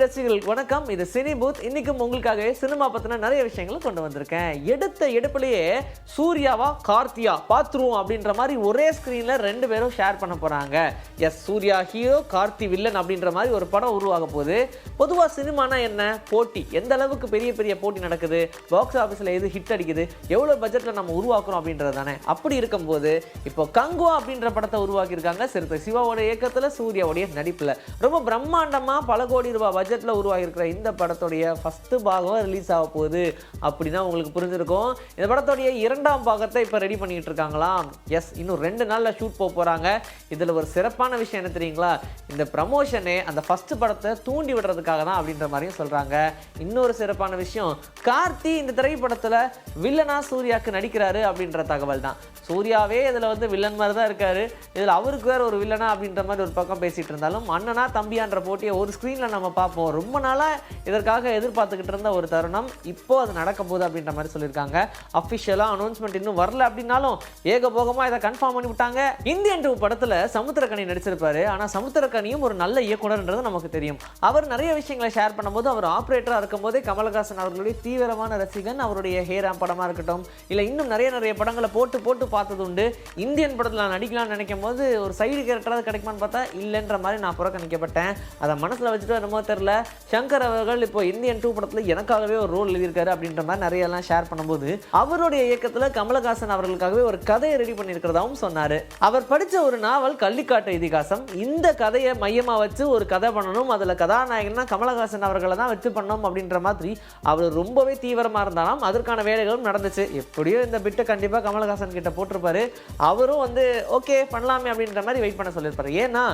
ரசிகர்கள் வணக்கம். இது சினி பூத். இன்னைக்கும் உங்களுக்காகவே சினிமா பத்தின நிறைய விஷயங்களை கொண்டு வந்திருக்கேன். எடுத்த எடுப்புலயே சூர்யாவா கார்த்தியா பாத்ரூம் அப்படின்ற மாதிரி ஒரே ஸ்கிரீன்ல ரெண்டு பேரும் ஷேர் பண்ண போறாங்க. Yes Surya hero Karthi villain அப்படின்ற மாதிரி ஒரு படம் உருவாக போகுது. பொதுவா சினிமானா என்ன? போட்டி. எந்த அளவுக்கு பெரிய பெரிய போட்டி நடக்குது? பாக்ஸ் ஆஃபீஸில் எது ஹிட் அடிக்குது? எவ்வளோ பட்ஜெட்டில் நம்ம உருவாக்குறோம் அப்படின்றது தானே. அப்படி இருக்கும்போது இப்போ கங்குவா அப்படின்ற படத்தை உருவாக்கியிருக்காங்க. சிறுத்தை சிவாவோட இயக்கத்தில் சூர்யாவுடைய நடிப்பில். ரொம்ப பிரம்மாண்டமாக பல கோடி ரூபாய் பட்ஜெட்டில் உருவாகியிருக்கிற இந்த படத்துடைய ஃபஸ்ட்டு பாகம் ரிலீஸ் ஆக போகுது அப்படின்னா உங்களுக்கு புரிஞ்சிருக்கும். இந்த படத்துடைய இரண்டாம் பாகத்தை இப்போ ரெடி பண்ணிகிட்டு இருக்காங்களாம். எஸ் இன்னும் ரெண்டு நாளில் ஷூட் போக போகிறாங்க இதில் ஒரு சிறப்பான விஷயம் என்ன தெரியுங்களா? இந்த ப்ரமோஷனே அந்த ஃபஸ்ட்டு படத்தை தூண்டி விடுறதுக்காக தான் அப்படின்ற மாதிரியும் சொல்கிறாங்க இன்னொரு சிறப்பான விஷயம் கார்த்தி இந்த திரைப்படத்தில் வில்லனா சூர்யாவுக்கு நடிக்கிறாரு அப்படின்ற தகவல் தான். சூர்யாவே இதில் வந்து வில்லன் மாதிரி தான் இருக்காரு. இதில் அவருக்கு வேறு ஒரு வில்லனா அப்படின்ற மாதிரி ஒரு பக்கம் பேசிகிட்டு இருந்தாலும் அண்ணனா தம்பியான்ற போட்டியை ஒரு ஸ்க்ரீனில் நம்ம பார்ப்போம். ரொம்ப நாளாக இதற்காக எதிர்பார்த்துக்கிட்டு இருந்த ஒரு தருணம் இப்போது அது நடக்க போகுது அப்படின்ற மாதிரி சொல்லியிருக்காங்க. அஃபிஷியலாக அனௌன்ஸ்மெண்ட் இன்னும் வரல அப்படின்னாலும் ஏகபோகமாக இதை கன்ஃபார்ம் பண்ணி விட்டாங்க. இந்தியன் டூ படத்தில் சமுத்திரக்கனி நடிச்சிருப்பாரு. ஆனால் சமுத்திரக்கனியும் ஒரு நல்ல இயக்குனர்ன்றது நமக்கு தெரியும். அவர் நிறைய விஷயங்களை ஷேர் பண்ணும்போது அவர் ஆப்ரேட்டராக இருக்கும்போதே கமலஹாசன் அவர்களுடைய தீவிரமான ரசிகன் அவருடைய ஹேராம் படமாக இருக்கட்டும் இல்லை இன்னும் நிறைய நிறைய படங்களை போட்டு போட்டு பார்த்தது உண்டு. இந்தியன் படத்தில் நான் நடிக்கலாம்னு நினைக்கும் போது ஒரு சைடு கேரக்டராக கிடைக்குமான்னு பார்த்தா இல்லைன்ற மாதிரி நான் புறக்கணிக்கப்பட்டேன். அதை மனசில் வச்சுட்டு என்னமோ தெரில சங்கர் அவர்கள் இப்போ இந்தியன் டூ படத்தில் எனக்காகவே ஒரு ரோல் எழுதியிருக்காரு அப்படின்ற மாதிரி நிறையெல்லாம் ஷேர் பண்ணும்போது அவருடைய இயக்கத்தில் கமலஹாசன் அவர்களுக்காகவே ஒரு கதையை ரெடி பண்ணியிருக்கிறதாகவும் சொன்னார். அவர் படித்த ஒரு நாவல் கள்ளிக்காட்டு இதிகாசம். இந்த கதையை மையமாக வச்சு ஒரு கதை பண்ணணும். அதில் கதாநாயகன்னா கமலஹாசன் அவர்களை தான் வச்சு பண்ணோம் அப்படின்ற மாதிரி அவர் ரொம்பவே தீவிரமாக இருந்தாலும் அதற்கான வேலைகளும் நடந்துச்சு. எப்படியோ இந்த பிட்டை கண்டிப்பாக கமலஹாசன் கிட்ட போட்டிருப்பாரு. அவரும் வந்து ஓகே பண்ணலாமே அப்படின்ற மாதிரி வெயிட் பண்ண சொல்லியிருப்பாரு. ஏன்னா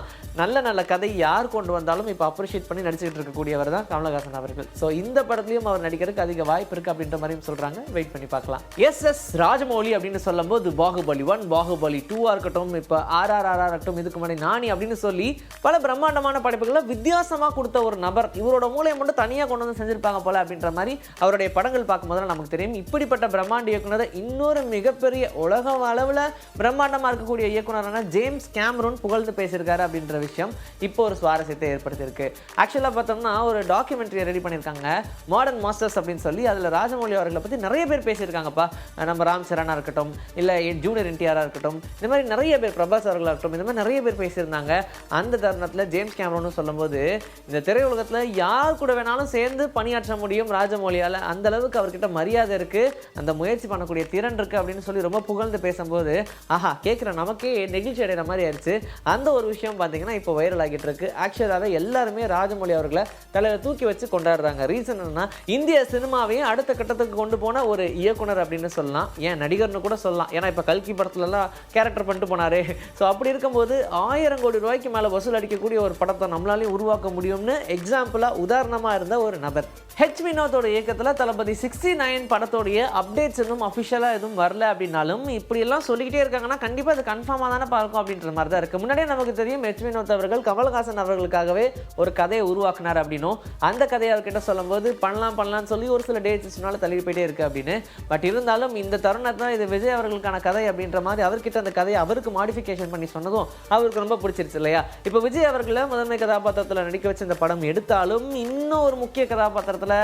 நல்ல நல்ல கதை யார் கொண்டு வந்தாலும் இப்போ அப்ரிஷியேட் பண்ணி நடிச்சுக்கிட்டு இருக்கக்கூடியவர் தான் கமலஹாசன் அவர்கள். ஸோ இந்த படத்துலையும் அவர் நடிக்கிறதுக்கு அதிக வாய்ப்பு இருக்குது அப்படின்ற மாதிரியும் சொல்கிறாங்க வெயிட் பண்ணி பார்க்கலாம். எஸ் எஸ் ராஜமௌலி அப்படின்னு சொல்லும்போது பாகுபலி ஒன் பாகுபலி டூவாக இருக்கட்டும் இப்போ ஆர்ஆர்ஆராக இருக்கட்டும் இதுக்கு முன்னாடி நானி அப்படின்னு சொல்லி பல பிரம்மாண்டமான படைப்புகளை வித்தியாசமாக கொடுத்த ஒரு நபர். இவரோட மூலையை மட்டும் தனியாக கொண்டு வந்து செஞ்சிருப்பாங்க போல அப்படின்ற மாதிரி அவருடைய படங்கள் பார்க்கும்போது நமக்கு தெரியும். இப்படிப்பட்ட பிரம்மாண்ட இயக்குனரை இன்னொரு மிகப்பெரிய உலக அளவில் பிரம்மாண்டமாக இருக்கக்கூடிய இயக்குனரான ஜேம்ஸ் கேமரூன் புகழ்ந்து பேசியிருக்காரு அப்படின்ற விஷயம் இப்போ ஒரு சுவாரஸ்யத்தை ஏற்படுத்தியிருக்கு. ஆக்சுவலாக பார்த்தோம்னா ஒரு டாக்குமெண்ட்ரி ரெடி பண்ணியிருக்காங்க. மாடர்ன் மாஸ்டர்ஸ் அப்படின்னு சொல்லி அதில் ராஜமௌழி அவர்களை பற்றி நிறைய பேர் பேசியிருக்காங்கப்பா. நம்ம ராம் சரணாக இருக்கட்டும் இல்லை ஜூனியர் என்டிஆராக இருக்கட்டும் இந்த மாதிரி நிறைய பேர் பிரபாஸ் அவர்களாக இருக்கட்டும் இந்த மாதிரி நிறைய பேர் பேசியிருந்தாங்க. அந்த தருணத்தில் ஜேம்ஸ் கேமரோன்னு சொல்லும்போது இந்த திரையுலகத்தில் யார் கூட வேணாலும் சேர்ந்து பணியாற்ற முடியும் ராஜமௌழியால் அந்த அளவுக்கு அவர்கிட்ட மரியாதை இருக்குது அந்த முயற்சி பண்ணக்கூடிய திறன் இருக்குது அப்படின்னு சொல்லி ரொம்ப புகழ்ந்து பேசும்போது ஆஹா கேட்குற நமக்கே நெகிழ்ச்சி அடைகிற மாதிரி ஆயிடுச்சு. அந்த ஒரு விஷயம் பார்த்தீங்கன்னா இப்போ வைரல் ஆகிட்டு இருக்கு. ஆக்சுவலாகவே எல்லாருமே ராஜமௌழி அவர்கள் தலையில் தூக்கி வச்சு கொண்டாடுறாங்க. ரீசன் என்னன்னா இந்திய சினிமாவையும் அடுத்த கட்டத்துக்கு கொண்டு போன ஒரு இயக்குனர் அப்படின்னு சொல்லலாம். ஏன்? நடிகர்னு கூட சொல்லலாம். ஏன்னா இப்போ கல்கி படத்துலலாம் கேரக்டர் பண்ணிட்டு போனாரு. ஸோ அப்படி இருக்கும்போது ஆயிரம் கோடி ரூபாய்க்கு மேலே வசூல் அடிக்கக்கூடிய ஒரு படத்தை நம்மளாலையும் உருவாக்க முடியும்னு எக்ஸாம்பிளாக உதாரணமாக இருந்த ஒரு நபர். ஹெச் வினோத்தோட இயக்கத்தில் தளபதி சிக்ஸ்டி நைன் படத்தோடைய அப்டேட்ஸ் இன்னும் அஃபிஷியலாக எதுவும் வரல அப்படின்னாலும் இப்படியெல்லாம் சொல்லிக்கிட்டே இருக்காங்கன்னா கண்டிப்பாக அது கன்ஃபார்மாக தானே பார்க்கும் அப்படின்ற மாதிரி தான் இருக்குது முன்னாடியே நமக்கு தெரியும் ஹெச் வினோத் அவர்கள் கமல்ஹாசன் அவர்களுக்காகவே ஒரு கதையை உருவாக்குனார் அப்படின்னும் அந்த கதையை அவர்கிட்ட சொல்லும்போது பண்ணலாம் பண்ணலாம்னு சொல்லி ஒரு சில டேட்ஸ்னால தள்ளி போயிட்டே இருக்குது அப்படின்னு. பட் இருந்தாலும் இந்த தருணத்தை இது விஜய் அவர்களுக்கான கதை அப்படின்ற மாதிரி அவர்கிட்ட அந்த கதையை அவருக்கு மாடிஃபிகேஷன் பண்ணி சொன்னதும் அவருக்கு ரொம்ப பிடிச்சிருச்சு இல்லையா? இப்போ விஜய் அவர்களை முதன்மை கதாபாத்திரத்தில் நடிக்க வச்ச இந்த படம் எடுத்தாலும் இன்னும் ஒரு முக்கிய கதாபாத்திரத்தில்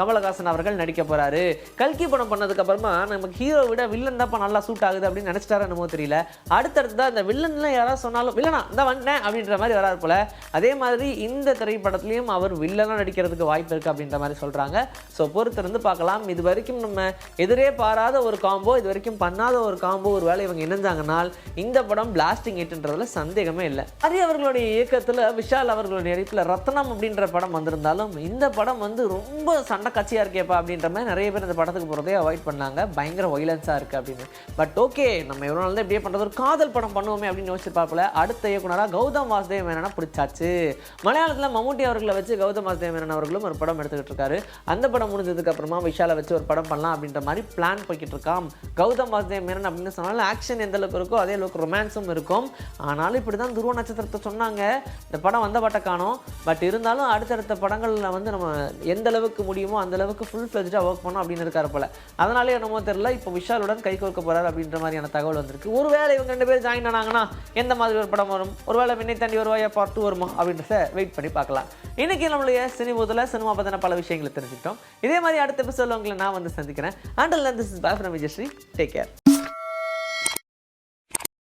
கமலஹாசன் அவர்கள் நடிக்க போகிறாரு கல்கி படம் பண்ணதுக்கு அப்புறமா நமக்கு ஹீரோ விட வில்லன் தான் நல்லா சூட் ஆகுது அப்படின்னு நினச்சிட்டாரு என்னமோ தெரியல. அடுத்தடுத்து தான் இந்த வில்லன்லாம் யாராவது சொன்னாலும் வில்லனா இந்த வந்துட்டேன் அப்படின்ற மாதிரி வராது போல. அதே மாதிரி இந்த திரைப்படத்துலையும் அவர் வில்லனாக நடிக்கிறதுக்கு வாய்ப்பு இருக்கு அப்படின்ற மாதிரி சொல்றாங்க. ஸோ பொறுத்திருந்து பார்க்கலாம். இது வரைக்கும் நம்ம எதிரே பாராத ஒரு காம்போ இது வரைக்கும் பண்ணாத ஒரு காம்போ ஒரு வேலை இவங்க இணைஞ்சாங்கனால் இந்த படம் பிளாஸ்டிங் ஹிட்ன்றதுல சந்தேகமே இல்லை. அதே அவர்களுடைய இயக்கத்தில் விஷால் அவர்களுடைய நடிப்பில் ரத்னம் அப்படின்ற படம் வந்திருந்தாலும் இந்த படம் வந்து ரொம்ப சண்டை கட்சியாக இருக்கேப்பா அப்படின்ற மாதிரி நிறைய பேர் இந்த படத்துக்கு போகிறதே அவாய்ட் பண்ணாங்க. பயங்கர வைலன்ஸாக இருக்குது அப்படின்னு. பட் ஓகே நம்ம எவ்வளோ நாள் தான் இப்படியே பண்ணுறது ஒரு காதல் படம் பண்ணுவோமே அப்படின்னு யோசிச்சு பார்ப்பல அடுத்த இயக்குனராக கௌதம் வாசுதேவ் மேனனா பிடிச்சாச்சு. மலையாளத்தில் மம்முட்டி அவர்களை வச்சு கௌதம் வாசுதேவ் அவர்களும் ஒரு படம் எடுத்துக்கிட்டு இருக்காரு. அந்த படம் முடிஞ்சதுக்கு அப்புறமா விஷாலை வச்சு ஒரு படம் பண்ணலாம் அப்படின்ற மாதிரி பிளான் போய்கிட்டு இருக்கான் கௌதம் வாசுதேவ் அப்படின்னு சொன்னாலும் ஆக்ஷன் எந்த அளவுக்கு இருக்கோ அதே அளவுக்கு ரொமான்ஸும் இருக்கும். ஆனாலும் இப்படி தான் துருவ நட்சத்திரத்தை சொன்னாங்க. இந்த படம் வந்த பட்ட காணும். பட் இருந்தாலும் அடுத்தடுத்த படங்களில் வந்து நம்ம எந்த அளவுக்கு முடியுமோ அந்த அளவுக்கு ஃபுல் ஃப்ளெஜ்டாக ஒர்க் பண்ணோம் அப்படின்னு இருக்கார் போல. அதனாலே என்னமோ தெரியல இப்போ விஷாலுடன் கை கோர்க்க போகிறார் அப்படின்ற மாதிரியான தகவல் வந்திருக்கு. ஒருவேளை இவங்க ரெண்டு பேரும் ஜாயின் ஆனாங்கன்னா எந்த மாதிரி ஒரு படம் வரும்? ஒருவேளை விண்ணை தாண்டி வருவாயா? பார்ட் டூ வருமா? அப்படின்றத வெயிட் பண்ணி பார்க்கலாம். இன்றைக்கி நம்மளுடைய சினி சினிமா பற்றின பல விஷயங்களை தெரிஞ்சுக்கிட்டோம். இதே மாதிரி அடுத்த எபிசோட உங்களை நான் வந்து சந்திக்கிறேன். Until this is boy from Vijayasri take care